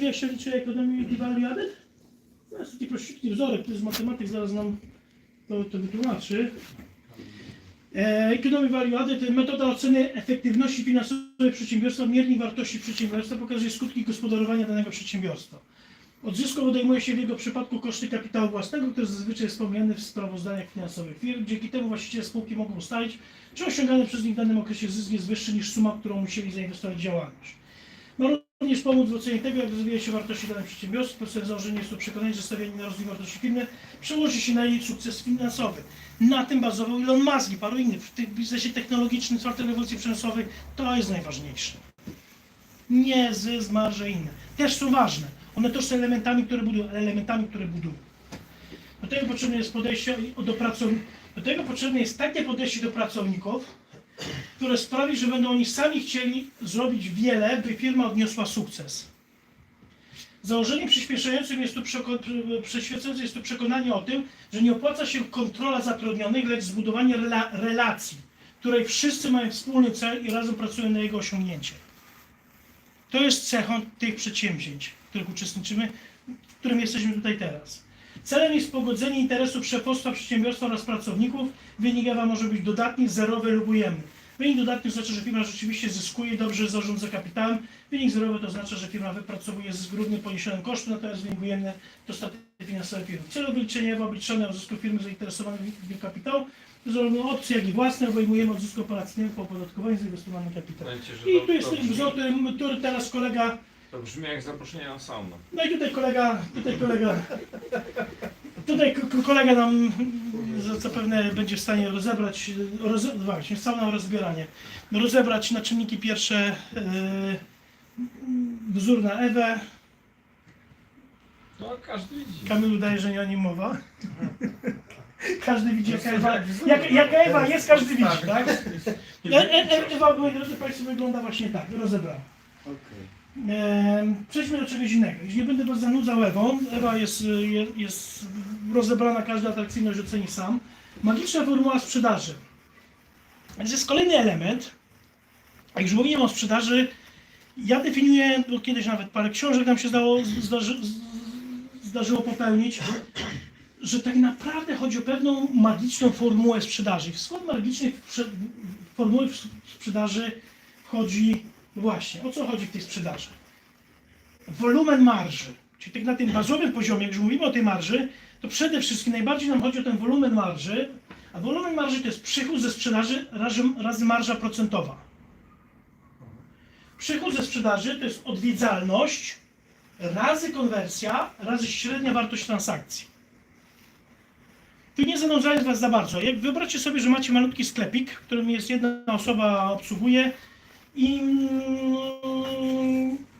wie, jak się liczy value added? To jest taki prościutki wzorek, to jest matematyk, zaraz nam to, to wytłumaczy. E, Economic Value Added to metoda oceny efektywności finansowej przedsiębiorstwa, miernik wartości przedsiębiorstwa, pokazuje skutki gospodarowania danego przedsiębiorstwa. Od zysków odejmuje się w jego przypadku koszty kapitału własnego, który zazwyczaj jest wspomniany w sprawozdaniach finansowych firm. Dzięki temu właściciele spółki mogą ustalić, czy osiągany przez nich w danym okresie zysk jest wyższy niż suma, którą musieli zainwestować w działalność. Również pomóc w ocenie tego, jak rozwija się wartości danego przedsiębiorstwa. Podstawowe założenie jest to przekonanie, że stawianie na rozwój wartości firmy przełoży się na jej sukces finansowy. Na tym bazował Elon Musk i paru innych. W tym biznesie technologicznym, czwartej rewolucji przemysłowej to jest najważniejsze. Nie zysk, marże inne. Też są ważne. One też są elementami, które budują, elementami, które budują. Do tego potrzebne jest podejście do pracowników. Do tego potrzebne jest takie podejście do pracowników, które sprawi, że będą oni sami chcieli zrobić wiele, by firma odniosła sukces. Założeniem przyspieszającym jest tu przeświecającym jest tu przekonanie o tym, że nie opłaca się kontrola zatrudnionych, lecz zbudowanie rela- relacji, której wszyscy mają wspólny cel i razem pracują na jego osiągnięcie. To jest cechą tych przedsięwzięć, w których uczestniczymy, w którym jesteśmy tutaj teraz. Celem jest pogodzenie interesów szefostwa przedsiębiorstwa oraz pracowników. Wynik EWA może być dodatni, zerowy lub ujemny. Wynik dodatni oznacza, że firma rzeczywiście zyskuje, dobrze zarządza kapitałem. Wynik zerowy to oznacza, że firma wypracowuje zysk równy poniesionym kosztu, natomiast wynik ujemny to straty finansowe firmy. W celu wyliczenia EWA obliczone o zysku firmy zainteresowanej w kapitału, zarówno opcje, jak i własne obejmujemy od zysku operacyjnego po opodatkowaniu zainwestowanym kapitałem. I tu jest wzór, który teraz kolega To brzmi jak zaproszenie na saunę. no i tutaj kolega, tutaj kolega, tutaj ko- ko- kolega nam mm, zapewne będzie w stanie rozebrać, roze, właśnie, całe rozbieranie, rozebrać na czynniki pierwsze yy, wzór na Ewę. No każdy widzi. Kamil udaje, że nie o nim mowa. Każdy widzi, jaka Ewa, jak, jaka Ewa jest, każdy widzi, tak? E, e, e, Ewa, moi drodzy Państwo, wygląda właśnie tak, rozebrana. Przejdźmy do czegoś innego. Już nie będę Was zanudzał Ewą. Ewa jest, y, je- jest rozebrana, każda atrakcyjność oceni sam. Magiczna formuła sprzedaży. Więc jest kolejny element. Jak już mówiłem o sprzedaży, ja definiuję, bo kiedyś nawet parę książek nam się zdało, zdarzy, zdarzyło popełnić, że tak naprawdę chodzi o pewną magiczną formułę sprzedaży. W skład magicznej formuły sprzedaży wchodzi właśnie, o co chodzi w tej sprzedaży? Wolumen marży. Czyli tak na tym bazowym poziomie, jak już mówimy o tej marży, to przede wszystkim najbardziej nam chodzi o ten wolumen marży, a wolumen marży to jest przychód ze sprzedaży razy, marża procentowa. Przychód ze sprzedaży to jest odwiedzalność razy konwersja razy średnia wartość transakcji. Tu nie zanudzając Was za bardzo, jak wyobraźcie sobie, że macie malutki sklepik, w którym jest jedna osoba obsługuje i,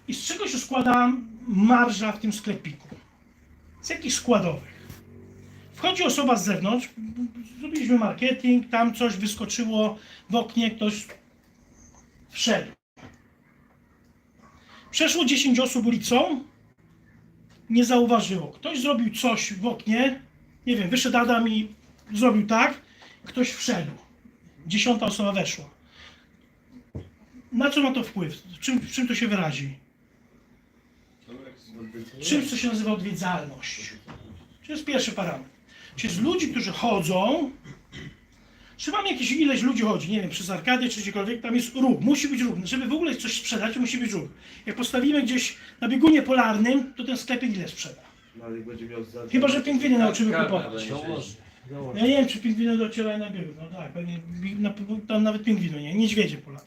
i z czego się składa marża w tym sklepiku? Z jakich składowych? Wchodzi osoba z zewnątrz, zrobiliśmy marketing, tam coś wyskoczyło w oknie, ktoś wszedł. Przeszło 10 osób ulicą, nie zauważyło. Ktoś zrobił coś w oknie, nie wiem, wyszedł Adam i zrobił tak, ktoś wszedł. Dziesiąta osoba weszła. Na co ma to wpływ? Czym, czym to się wyrazi? Czymś, co się nazywa odwiedzalność. To jest pierwszy parametr. Czyli z ludzi, którzy chodzą, czy mam jakieś ileś ludzi chodzi, nie wiem, przez arkadię czy gdziekolwiek, tam jest ruch, musi być ruch. Żeby w ogóle coś sprzedać, musi być ruch. Jak postawimy gdzieś na biegunie polarnym, to ten sklepik ile sprzeda? No. Chyba, że pingwiny nauczymy Karma kupować. Ja nie wiem, czy pingwiny docierają na biegun. No tak, pewnie bi- na, tam nawet pingwiny, nie? Niedźwiedzie pola.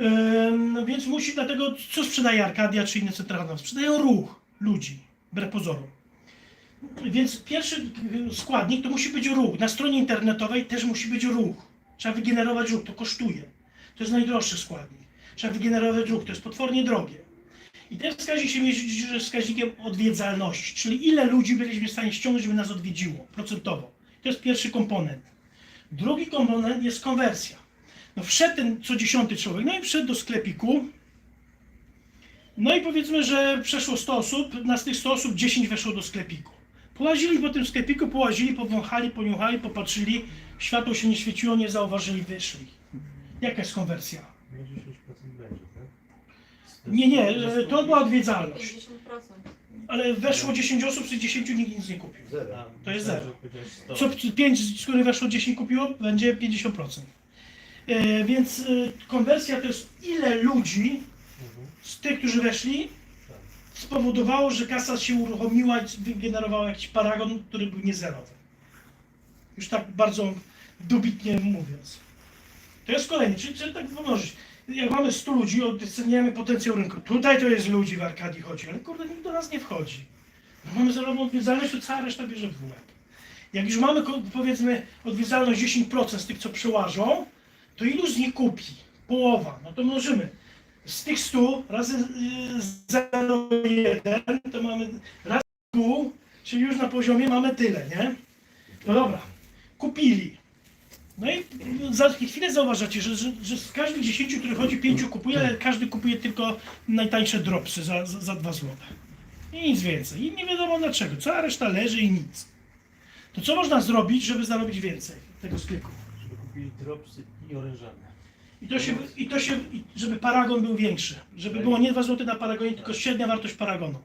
Ym, więc musi, dlatego co sprzedaje Arkadia czy inne centra handlowe? Sprzedają ruch ludzi, wbrew pozorom. Więc pierwszy składnik to musi być ruch. Na stronie internetowej też musi być ruch. Trzeba wygenerować ruch, to kosztuje. To jest najdroższy składnik. Trzeba wygenerować ruch, to jest potwornie drogie. I ten wskaźnik się mierzy wskaźnikiem odwiedzalności, czyli ile ludzi byliśmy w stanie ściągnąć, żeby nas odwiedziło procentowo. To jest pierwszy komponent. Drugi komponent jest konwersja. No wszedł ten co dziesiąty człowiek, no i wszedł do sklepiku. No i powiedzmy, że przeszło 100 osób, na z tych 100 osób 10 weszło do sklepiku. Połazili po tym sklepiku, połazili, powąchali, poniuchali, popatrzyli, światło się nie świeciło, nie zauważyli, wyszli. Jaka jest konwersja? No 10% będzie, tak? Nie, nie, to była odwiedzalność. 50%. Ale weszło 10 osób, z 10 nikt nic nie kupił. Zero. To jest zero. Co? Co 5, z których weszło 10 kupiło, będzie 50%. E, więc e, konwersja to jest ile ludzi z tych, którzy weszli, spowodowało, że kasa się uruchomiła i wygenerowała jakiś paragon, który był niezerowy. Już tak bardzo dobitnie mówiąc. To jest kolejny, czyli, czyli tak pomnożyć. Jak mamy 100 ludzi, oceniamy potencjał rynku. Tutaj to jest ludzi w Arkadii chodzi, ale kurde, nikt do nas nie wchodzi. No mamy zerową odwiedzalność, cała reszta bierze w łeb. Jak już mamy powiedzmy odwiedzalność 10% z tych, co przełażą, to ilu z nich kupi? Połowa. No to mnożymy. Z tych 100 razy y, 0,1 to mamy raz pół, czyli już na poziomie mamy tyle, nie? No dobra, kupili. No i za chwilę zauważacie, że, że, że z każdych 10, który chodzi, 5 kupuje, ale każdy kupuje tylko najtańsze dropsy za, za, za 2 zł. I nic więcej. I nie wiadomo dlaczego. Cała reszta leży i nic. To co można zrobić, żeby zarobić więcej tego sklepu? Żeby kupili dropsy i orężane. I to się, i to się żeby paragon był większy. Żeby było nie 2 zł na paragonie, tylko średnia wartość paragonu.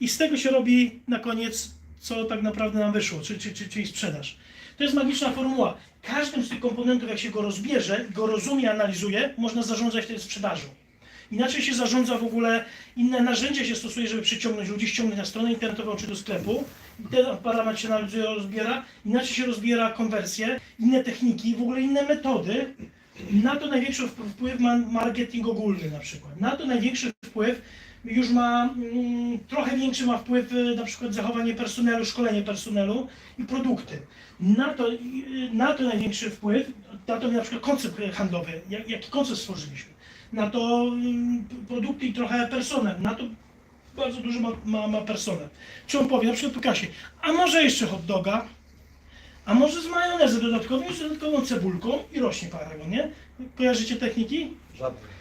I z tego się robi na koniec, co tak naprawdę nam wyszło, czyli, czyli, czyli, sprzedaż. To jest magiczna formuła. Każdym z tych komponentów, jak się go rozbierze, go rozumie, analizuje, można zarządzać wtedy sprzedażą. Inaczej się zarządza w ogóle, inne narzędzia się stosuje, żeby przyciągnąć ludzi, ściągnąć na stronę internetową czy do sklepu. Ten parametr się rozbiera. Inaczej się rozbiera konwersję, inne techniki, w ogóle inne metody. Na to największy wp- wpływ ma marketing ogólny na przykład. Na to największy wpływ już ma, mm, trochę większy ma wpływ y, na przykład zachowanie personelu, szkolenie personelu i produkty. Na to, y, na to największy wpływ, na to na przykład koncept handlowy, jak, jaki koncept stworzyliśmy. Na to mm, produkty i trochę personel. Na to bardzo duży ma, ma, ma personel. Czy on powie na przykład Picasso, a może jeszcze hot doga, a może z majonezem dodatkowym, z dodatkową cebulką i rośnie paragon, nie? Kojarzycie techniki? Żadnych.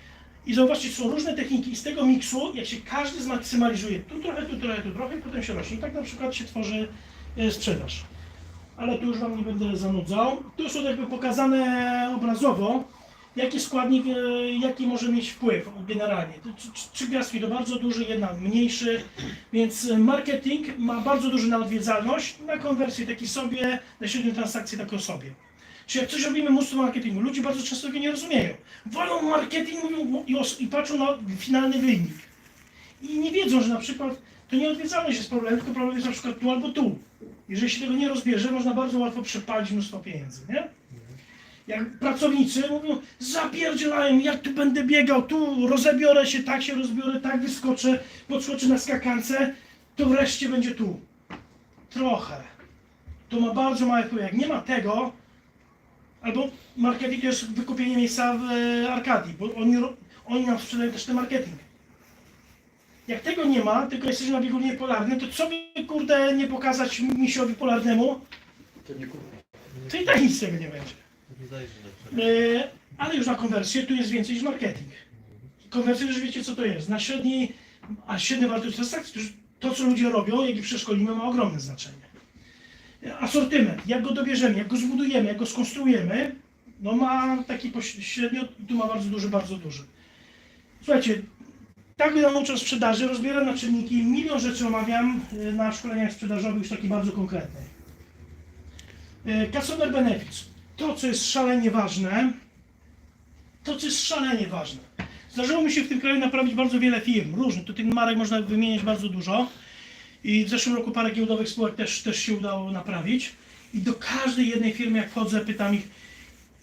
I zauważcie, są różne techniki i z tego miksu, jak się każdy zmaksymalizuje, tu trochę, tu trochę, tu trochę, i potem się rośnie. I tak na przykład się tworzy e, sprzedaż. Ale tu już Wam nie będę zanudzał. Tu są jakby pokazane obrazowo, jaki składnik, e, jaki może mieć wpływ generalnie. Trzy, gwiazdki to bardzo duży, jedna mniejszy, więc marketing ma bardzo duży na odwiedzalność, na konwersję taki sobie, na średnią transakcję taką sobie. Czy jak coś robimy mnóstwo marketingu, ludzie bardzo często tego nie rozumieją. Wolą marketing mówią i patrzą na finalny wynik. I nie wiedzą, że na przykład to nie odwiedzalność jest problemem, tylko problem jest na przykład tu albo tu. Jeżeli się tego nie rozbierze, można bardzo łatwo przepalić mnóstwo pieniędzy, nie? Jak pracownicy mówią, zapierdzielają, jak tu będę biegał, tu rozebiorę się, tak się rozbiorę, tak wyskoczę, podskoczę na skakance, to wreszcie będzie tu. Trochę. To ma bardzo mały wpływ. Jak nie ma tego, albo marketing to jest wykupienie miejsca w e, Arkadii, bo oni, oni nam sprzedają też ten marketing. Jak tego nie ma, tylko jesteśmy na biegunie polarnym, to co by kurde nie pokazać misiowi polarnemu, To nie kupię. to i tak nic z tego nie będzie. E, ale już na konwersję tu jest więcej niż marketing. Konwersja już wiecie co to jest. Na średniej, a średnia wartość transakcji, to, co ludzie robią, jak ich przeszkolimy, ma ogromne znaczenie. E, Asortyment, jak go dobierzemy, jak go zbudujemy, jak go skonstruujemy, no ma taki pośrednio, tu ma bardzo duży, bardzo duży. Słuchajcie, tak ja nauczę sprzedaży, rozbieram na czynniki, milion rzeczy omawiam e, na szkoleniach sprzedażowych już takich bardzo konkretnych. E, Customer benefits. To, co jest szalenie ważne, to, co jest szalenie ważne. Zdarzyło mi się w tym kraju naprawić bardzo wiele firm, różnych. Tu tych marek można wymieniać bardzo dużo. I w zeszłym roku parę giełdowych spółek też, też się udało naprawić. I do każdej jednej firmy, jak wchodzę, pytam ich,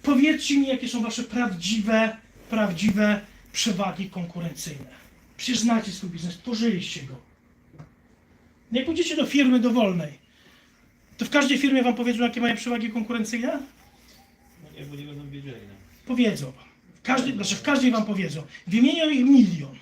powiedzcie mi, jakie są wasze prawdziwe, prawdziwe przewagi konkurencyjne. Przecież swój biznes, tworzyliście go. Jak pójdziecie do firmy dowolnej, to w każdej firmie wam powiedzą, jakie mają przewagi konkurencyjne? No nie, bo będą wiedzieli. No. Powiedzą wam. W każdej, znaczy w każdej wam powiedzą. Wymienią ich milion.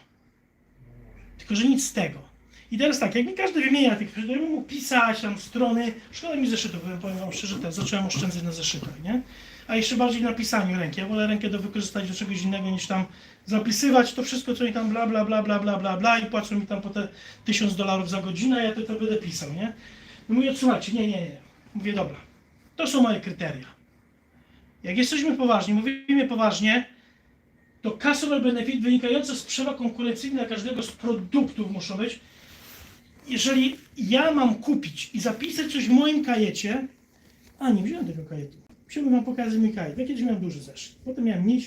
Tylko, że nic z tego. I teraz tak, jak mi każdy wymienia tych, ja mógł pisać tam strony, szkoda mi zeszytów, powiem- powiem wam szczerze, teraz zacząłem oszczędzać na zeszytach, nie? A jeszcze bardziej na pisaniu ręki. Ja wolę rękę do wykorzystać do czegoś innego niż tam zapisywać to wszystko, co mi tam bla bla bla bla bla bla bla i płacą mi tam po te tysiąc dolarów za godzinę, ja to, to będę pisał, nie? No mówię, słuchajcie, nie, nie, nie. Mówię, dobra, to są moje kryteria. Jak jesteśmy poważni, mówimy poważnie, to customer benefit wynikające z przewag konkurencyjnych dla każdego z produktów muszą być. Jeżeli ja mam kupić i zapisać coś w moim kajecie, a nie wziąłem tego kajetu. Chciałbym wam pokazać mój kajet. Ja kiedyś miałem duży zeszyt, potem miałem mniejszy.